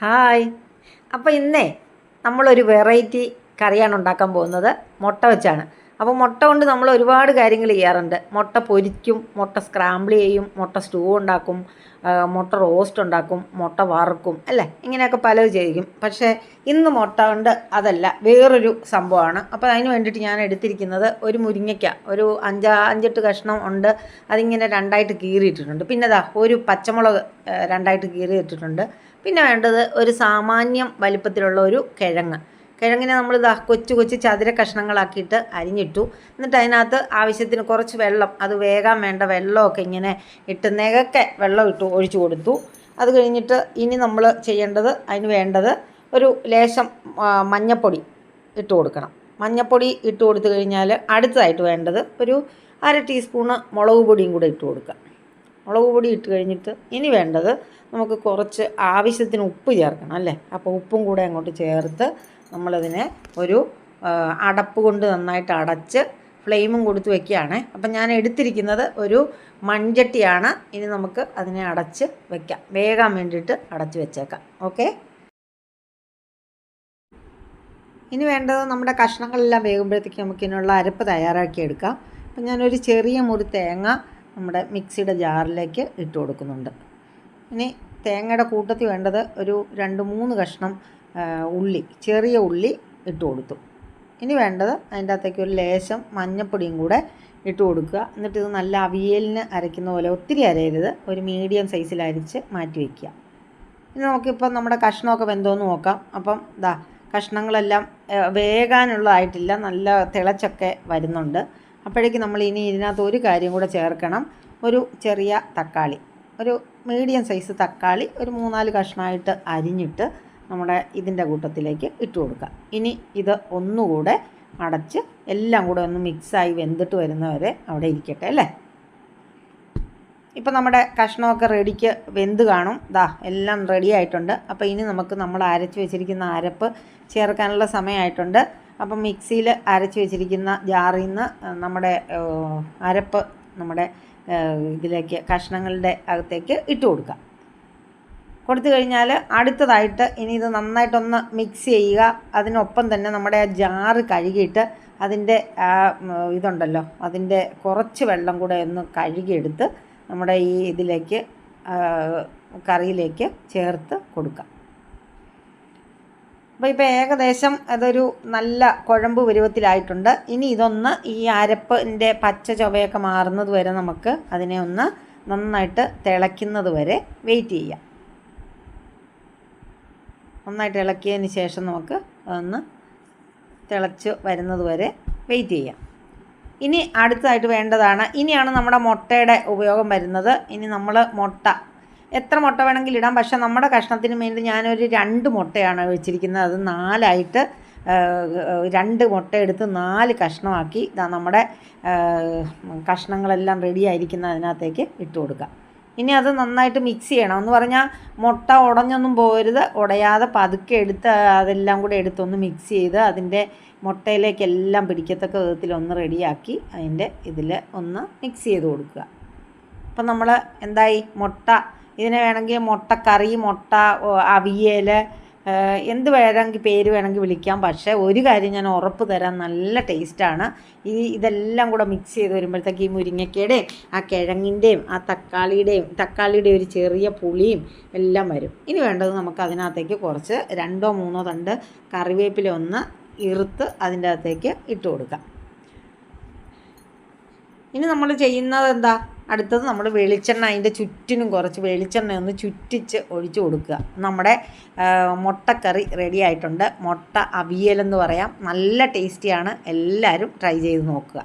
Hi. അപ്പോൾ ഇന്നേ നമ്മളൊരു വെറൈറ്റി കറിയാണ് ഉണ്ടാക്കാൻ പോകുന്നത്. മുട്ട വെച്ചാണ്. അപ്പോൾ മുട്ട കൊണ്ട് നമ്മൾ ഒരുപാട് കാര്യങ്ങൾ ചെയ്യാറുണ്ട്. മുട്ട പൊരിക്കും മുട്ട സ്ക്രാമ്പിൾ ചെയ്യും മുട്ട സ്റ്റൂ ഉണ്ടാക്കും മുട്ട റോസ്റ്റ് ഉണ്ടാക്കും മുട്ട വറുക്കും അല്ലേ? ഇങ്ങനെയൊക്കെ പലത് ചെയ്യും. പക്ഷേ ഇന്ന് മുട്ട കൊണ്ട് അതല്ല വേറൊരു സംഭവമാണ്. അപ്പോൾ അതിന് വേണ്ടിയിട്ട് ഞാൻ എടുത്തിരിക്കുന്നത് ഒരു മുരിങ്ങയ്ക്ക. ഒരു അഞ്ചാ അഞ്ചെട്ട് കഷ്ണം ഉണ്ട്. അതിങ്ങനെ രണ്ടായിട്ട് കീറിയിട്ടിട്ടുണ്ട്. പിന്നെ ദാ ഒരു പച്ചമുളക് രണ്ടായിട്ട് കീറിയിട്ടിട്ടുണ്ട്. പിന്നെ വേണ്ടത് ഒരു സാമാന്യം വലിപ്പത്തിലുള്ള ഒരു കിഴങ്ങ്. കിഴങ്ങിനെ നമ്മൾ ഇതാ കൊച്ചു കൊച്ചു ചതുര കഷ്ണങ്ങളാക്കിയിട്ട് അരിഞ്ഞിട്ടു. എന്നിട്ട് അതിനകത്ത് ആവശ്യത്തിന് കുറച്ച് വെള്ളം അത് വേഗം വേണ്ട വെള്ളമൊക്കെ ഇങ്ങനെ ഇട്ട് നികക്കെ വെള്ളം ഇട്ടു ഒഴിച്ചു കൊടുത്തു. അത് കഴിഞ്ഞിട്ട് ഇനി നമ്മൾ ചെയ്യേണ്ടത് അതിന് വേണ്ടത് ഒരു ലേശം മഞ്ഞപ്പൊടി ഇട്ട് കൊടുക്കണം. മഞ്ഞപ്പൊടി ഇട്ട് കൊടുത്തു കഴിഞ്ഞാൽ അടുത്തതായിട്ട് വേണ്ടത് ഒരു അര ടീസ്പൂണ് മുളക് പൊടിയും കൂടെ ഇട്ട് കൊടുക്കുക. മുളക് പൊടി ഇട്ട് കഴിഞ്ഞിട്ട് ഇനി വേണ്ടത് നമുക്ക് കുറച്ച് ആവശ്യത്തിന് ഉപ്പ് ചേർക്കണം അല്ലേ? അപ്പോൾ ഉപ്പും കൂടെ അങ്ങോട്ട് ചേർത്ത് നമ്മളതിനെ ഒരു അടപ്പ് കൊണ്ട് നന്നായിട്ട് അടച്ച് ഫ്ലെയിമും കൊടുത്ത് വെക്കുകയാണ്. അപ്പം ഞാൻ എടുത്തിരിക്കുന്നത് ഒരു മൺചട്ടിയാണ്. ഇനി നമുക്ക് അതിനെ അടച്ച് വെക്കാം. വേകാൻ വേണ്ടിയിട്ട് അടച്ച് വെച്ചേക്കാം. ഓക്കെ? ഇനി വേണ്ടത് നമ്മുടെ കഷ്ണങ്ങളെല്ലാം വേകുമ്പോഴത്തേക്ക് നമുക്കിതിനുള്ള അരപ്പ് തയ്യാറാക്കി എടുക്കാം. അപ്പം ഞാനൊരു ചെറിയ മുറി തേങ്ങ നമ്മുടെ മിക്സിയുടെ ജാറിലേക്ക് ഇട്ട് കൊടുക്കുന്നുണ്ട്. ഇനി തേങ്ങയുടെ കൂട്ടത്തിൽ വേണ്ടത് ഒരു രണ്ട് മൂന്ന് കഷ്ണം ഉള്ളി ചെറിയ ഉള്ളി ഇട്ട് കൊടുത്തു. ഇനി വേണ്ടത് അതിന്റെ അകത്തേക്ക് ഒരു ലേശം മഞ്ഞപ്പൊടിയും കൂടെ ഇട്ട് കൊടുക്കുക. എന്നിട്ട് ഇത് നല്ല അവിയലിന് അരയ്ക്കുന്ന പോലെ ഒത്തിരി അരയരുത്. ഒരു മീഡിയം സൈസിൽ അരിച്ച് മാറ്റി വയ്ക്കുക. ഇനി നമുക്കിപ്പം നമ്മുടെ കഷ്ണമൊക്കെ വെന്തോന്ന് നോക്കാം. അപ്പം ദാ കഷ്ണങ്ങളെല്ലാം വേകാനുള്ളതായിട്ടില്ല. നല്ല തിളച്ചൊക്കെ വരുന്നുണ്ട്. അപ്പോഴേക്ക് നമ്മൾ ഇനി ഇതിനകത്ത് ഒരു കാര്യം കൂടെ ചേർക്കണം. ഒരു ചെറിയ തക്കാളി. ഒരു മീഡിയം സൈസ് തക്കാളി ഒരു മൂന്നാൽ കഷ്ണമായിട്ട് അരിഞ്ഞിട്ട് നമ്മുടെ ഇതിന്റെ കൂട്ടത്തിലേക്ക് ഇട്ട് കൊടുക്കുക ഇനി ഇത് ഒന്നുകൂടെ അടച്ച് എല്ലാം കൂടെ ഒന്ന് മിക്സായി വെന്തിട്ട് വരുന്നവരെ അവിടെ ഇരിക്കട്ടെ അല്ലേ? ഇപ്പം നമ്മുടെ കഷ്ണമൊക്കെ റെഡിക്ക് വെന്ത് കാണും. ദാ എല്ലാം റെഡി ആയിട്ടുണ്ട്. അപ്പോൾ ഇനി നമുക്ക് നമ്മൾ അരച്ച് വെച്ചിരിക്കുന്ന അരപ്പ് ചേർക്കാനുള്ള സമയമായിട്ടുണ്ട്. അപ്പം മിക്സിയിൽ അരച്ച് വെച്ചിരിക്കുന്ന ജാറിൽ നിന്ന് നമ്മുടെ അരപ്പ് നമ്മുടെ ഇതിലേക്ക് കഷ്ണങ്ങളുടെ അകത്തേക്ക് ഇട്ട് കൊടുക്കാം കൊടുത്തു കഴിഞ്ഞാൽ അടുത്തതായിട്ട് ഇനി ഇത് നന്നായിട്ടൊന്ന് മിക്സ് ചെയ്യുക. അതിനൊപ്പം തന്നെ നമ്മുടെ ആ ജാറ് കഴുകിയിട്ട് അതിന്റെ ആ ഇതുണ്ടല്ലോ അതിന്റെ കുറച്ച് വെള്ളം കൂടെ ഒന്ന് കഴുകിയെടുത്ത് നമ്മുടെ ഈ ഇതിലേക്ക് കറിയിലേക്ക് ചേർത്ത് കൊടുക്കാം അപ്പോൾ ഇപ്പോൾ ഏകദേശം അതൊരു നല്ല കുഴമ്പ് പരുവത്തിലായിട്ടുണ്ട്. ഇനി ഇതൊന്ന് ഈ അരപ്പിന്റെ പച്ച ചൊവയൊക്കെ മാറുന്നത് വരെ നമുക്ക് അതിനെ ഒന്ന് നന്നായിട്ട് തിളയ്ക്കുന്നത് വരെ വെയിറ്റ് ചെയ്യാം. നന്നായിട്ട് ഇളക്കിയതിന് ശേഷം നമുക്ക് അതൊന്ന് തിളച്ച് വരുന്നത് വരെ വെയിറ്റ് ചെയ്യാം. ഇനി അടുത്തതായിട്ട് വേണ്ടതാണ്. ഇനിയാണ് നമ്മുടെ മുട്ടയുടെ ഉപയോഗം വരുന്നത്. ഇനി നമ്മൾ മുട്ട എത്ര മുട്ട വേണമെങ്കിലും ഇടാം. പക്ഷേ നമ്മുടെ കഷ്ണത്തിന് വേണ്ടി ഞാനൊരു രണ്ട് മുട്ടയാണ് വെച്ചിരിക്കുന്നത്. അത് നാലായിട്ട് രണ്ട് മുട്ട എടുത്ത് നാല് കഷ്ണമാക്കി ഇതാ നമ്മുടെ കഷ്ണങ്ങളെല്ലാം റെഡി ആയിരിക്കുന്ന അതിനകത്തേക്ക് ഇട്ട് കൊടുക്കാം. ഇനി അത് നന്നായിട്ട് മിക്സ് ചെയ്യണം. എന്ന് പറഞ്ഞാൽ മുട്ട ഉടഞ്ഞൊന്നും പോകരുത് ഉടയാതെ പതുക്കെ എടുത്ത് അതെല്ലാം കൂടെ എടുത്തൊന്ന് മിക്സ് ചെയ്ത് അതിന്റെ മുട്ടയിലേക്ക് എല്ലാം പിടിക്കത്തക്ക വിധത്തിൽ ഒന്ന് റെഡിയാക്കി അതിന്റെ ഇതിൽ ഒന്ന് മിക്സ് ചെയ്ത് കൊടുക്കുക. അപ്പം നമ്മൾ എന്തായി? മുട്ട ഇതിനെ വേണമെങ്കിൽ മുട്ടക്കറി മുട്ട അവിയൽ എന്ത് വേണമെങ്കിൽ പേര് വേണമെങ്കിൽ വിളിക്കാം. പക്ഷേ ഒരു കാര്യം ഞാൻ ഉറപ്പ് തരാം നല്ല ടേസ്റ്റാണ് ഈ ഇതെല്ലാം കൂടെ മിക്സ് ചെയ്ത് വരുമ്പോഴത്തേക്ക് ഈ മുരിങ്ങയ്ക്കയുടെയും ആ കിഴങ്ങിന്റെയും ആ തക്കാളിയുടെയും തക്കാളിയുടെ ഒരു ചെറിയ പുളിയും എല്ലാം വരും. ഇനി വേണ്ടത് നമുക്ക് അതിനകത്തേക്ക് കുറച്ച് രണ്ടോ മൂന്നോ തണ്ട് കറിവേപ്പില ഒന്ന് ഇറുത്ത് അതിന്റെ അകത്തേക്ക് ഇട്ട് കൊടുക്കാം. ഇനി നമ്മൾ ചെയ്യുന്നത് എന്താ? അടുത്തത് നമ്മൾ വെളിച്ചെണ്ണ അതിന്റെ ചുറ്റിനും കുറച്ച് വെളിച്ചെണ്ണ ഒന്ന് ചുറ്റിച്ച് ഒഴിച്ചു കൊടുക്കുക. നമ്മുടെ മുട്ടക്കറി റെഡി ആയിട്ടുണ്ട്. മുട്ട അവിയലെന്ന് പറയാം. നല്ല ടേസ്റ്റിയാണ് എല്ലാവരും ട്രൈ ചെയ്ത് നോക്കുക.